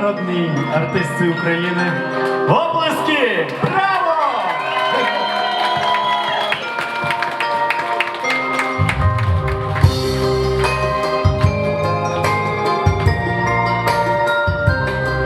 народний артисти України. Оплески!